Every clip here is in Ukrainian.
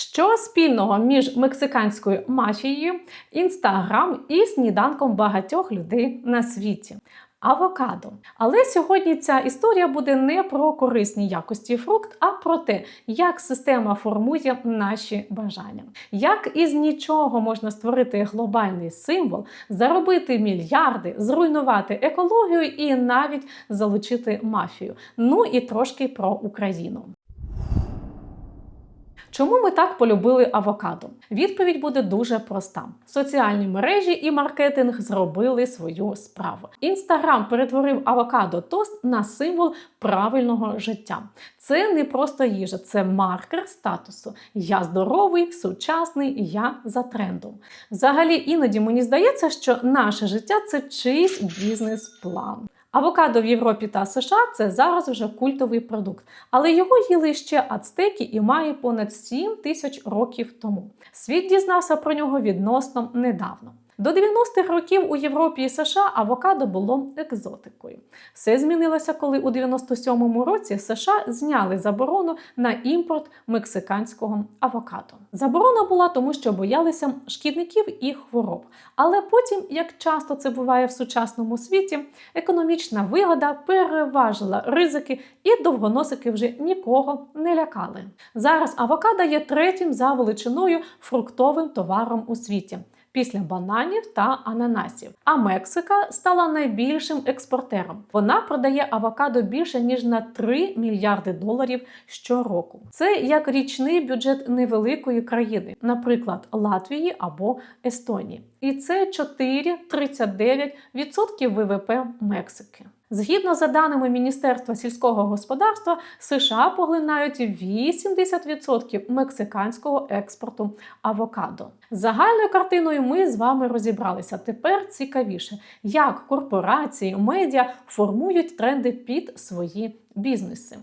Що спільного між мексиканською мафією, інстаграм і сніданком багатьох людей на світі? Авокадо. Але сьогодні ця історія буде не про корисні якості фрукт, а про те, як система формує наші бажання. Як із нічого можна створити глобальний символ, заробити мільярди, зруйнувати екологію і навіть залучити мафію. Ну і трошки про Україну. Чому ми так полюбили авокадо? Відповідь буде дуже проста: соціальні мережі і маркетинг зробили свою справу. Інстаграм перетворив авокадо тост на символ правильного життя. Це не просто їжа, це маркер статусу. Я здоровий, сучасний, я за трендом. Взагалі, іноді мені здається, що наше життя це чийсь бізнес-план. Авокадо в Європі та США це зараз вже культовий продукт, але його їли ще ацтеки і має понад 7 тисяч років тому. Світ дізнався про нього відносно недавно. До 90-х років у Європі і США авокадо було екзотикою. Все змінилося, коли у 97-му році США зняли заборону на імпорт мексиканського авокадо. Заборона була тому, що боялися шкідників і хвороб. Але потім, як часто це буває в сучасному світі, економічна вигода переважила ризики, і довгоносики вже нікого не лякали. Зараз авокадо є третім за величиною фруктовим товаром у світі після бананів та ананасів. А Мексика стала найбільшим експортером. Вона продає авокадо більше ніж на 3 мільярди доларів щороку. Це як річний бюджет невеликої країни, наприклад, Латвії або Естонії. І це 4,39% ВВП Мексики. Згідно за даними Міністерства сільського господарства, США поглинають 80% мексиканського експорту авокадо. Загальною картиною ми з вами розібралися. Тепер цікавіше, як корпорації, медіа формують тренди під свої бізнеси.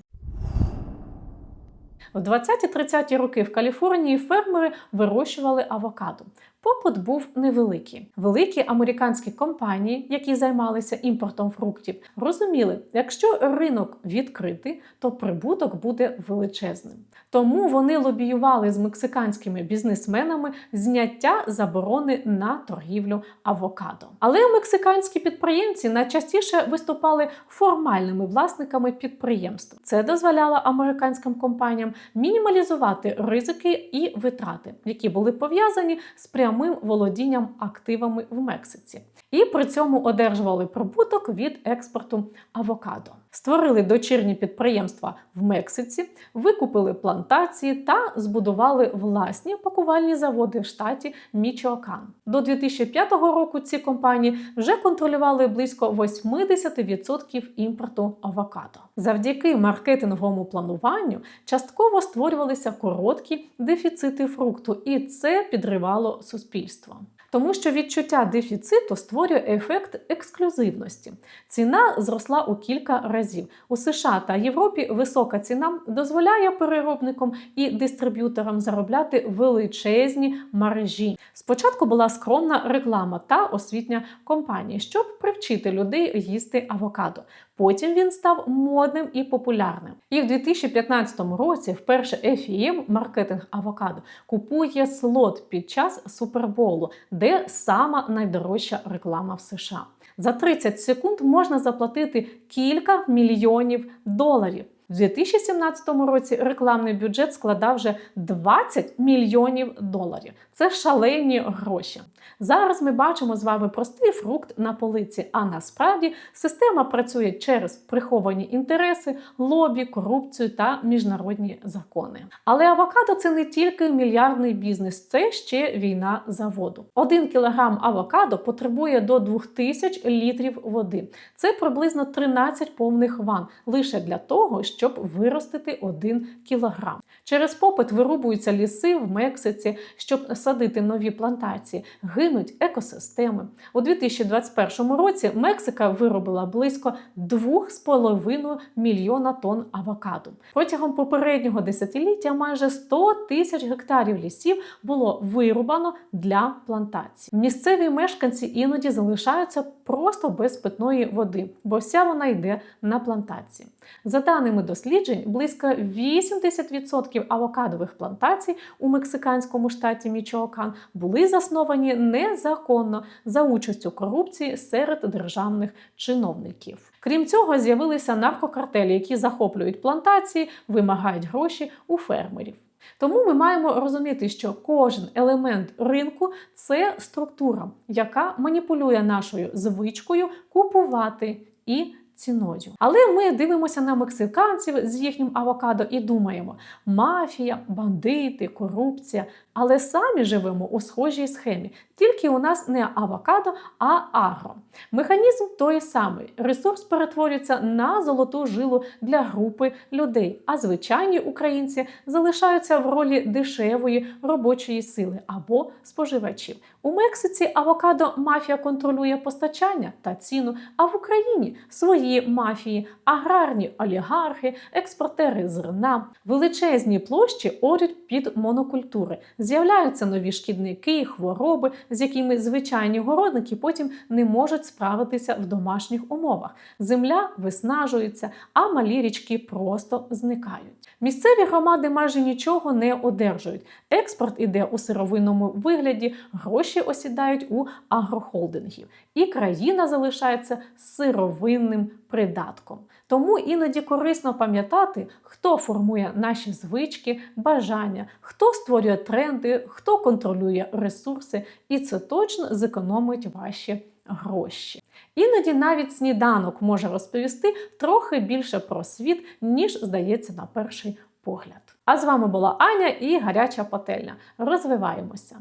В 20-30 роки в Каліфорнії фермери вирощували авокадо. Попит був невеликий. Великі американські компанії, які займалися імпортом фруктів, розуміли, якщо ринок відкритий, то прибуток буде величезним. Тому вони лобіювали з мексиканськими бізнесменами зняття заборони на торгівлю авокадо. Але мексиканські підприємці найчастіше виступали формальними власниками підприємств. Це дозволяло американським компаніям мінімалізувати ризики і витрати, які були пов'язані з прямим володінням активами в Мексиці, і при цьому одержували прибуток від експорту авокадо. Створили дочірні підприємства в Мексиці, викупили плантації та збудували власні пакувальні заводи в штаті Мічоакан. До 2005 року ці компанії вже контролювали близько 80% імпорту авокадо. Завдяки маркетинговому плануванню частково створювалися короткі дефіцити фрукту, і це підривало суспільство. Тому що відчуття дефіциту створює ефект ексклюзивності. Ціна зросла у кілька разів. У США та Європі висока ціна дозволяє переробникам і дистриб'юторам заробляти величезні маржі. Спочатку була скромна реклама та освітня компанія, щоб привчити людей їсти авокадо. Потім він став модним і популярним. І в 2015 році вперше FEM, маркетинг авокадо, купує слот під час суперболу, де сама найдорожча реклама в США. За 30 секунд можна заплатити кілька мільйонів доларів. У 2017 році рекламний бюджет складав вже 20 мільйонів доларів. Це шалені гроші. Зараз ми бачимо з вами простий фрукт на полиці, а насправді система працює через приховані інтереси, лобі, корупцію та міжнародні закони. Але авокадо це не тільки мільярдний бізнес, це ще війна за воду. Один кілограм авокадо потребує до 2000 літрів води. Це приблизно 13 повних ван лише для того, щоб виростити 1 кілограм. Через попит вирубуються ліси в Мексиці, щоб садити нові плантації, гинуть екосистеми. У 2021 році Мексика виробила близько 2,5 мільйона тонн авокадо. Протягом попереднього десятиліття майже 100 тисяч гектарів лісів було вирубано для плантацій. Місцеві мешканці іноді залишаються просто без питної води, бо вся вона йде на плантації. За даними досліджень, близько 80% авокадових плантацій у мексиканському штаті Мічоакан були засновані незаконно за участю корупції серед державних чиновників. Крім цього, з'явилися наркокартелі, які захоплюють плантації, вимагають гроші у фермерів. Тому ми маємо розуміти, що кожен елемент ринку це структура, яка маніпулює нашою звичкою купувати і ціною. Але ми дивимося на мексиканців з їхнім авокадо і думаємо: мафія, бандити, корупція. Але самі живемо у схожій схемі. Тільки у нас не авокадо, а агро. Механізм той самий. Ресурс перетворюється на золоту жилу для групи людей, а звичайні українці залишаються в ролі дешевої робочої сили або споживачів. У Мексиці авокадо мафія контролює постачання та ціну, а в Україні свої мафії, аграрні олігархи, експортери зерна, величезні площі орють під монокультури. З'являються нові шкідники, хвороби, з якими звичайні городники потім не можуть справитися в домашніх умовах. Земля виснажується, а малі річки просто зникають. Місцеві громади майже нічого не одержують. Експорт іде у сировинному вигляді, гроші осідають у агрохолдингів, і країна залишається сировинним придатком. Тому іноді корисно пам'ятати, хто формує наші звички, бажання, хто створює тренди, хто контролює ресурси, і це точно зекономить ваші гроші. Іноді навіть сніданок може розповісти трохи більше про світ, ніж здається на перший погляд. А з вами була Аня і гаряча пательня. Розвиваємося!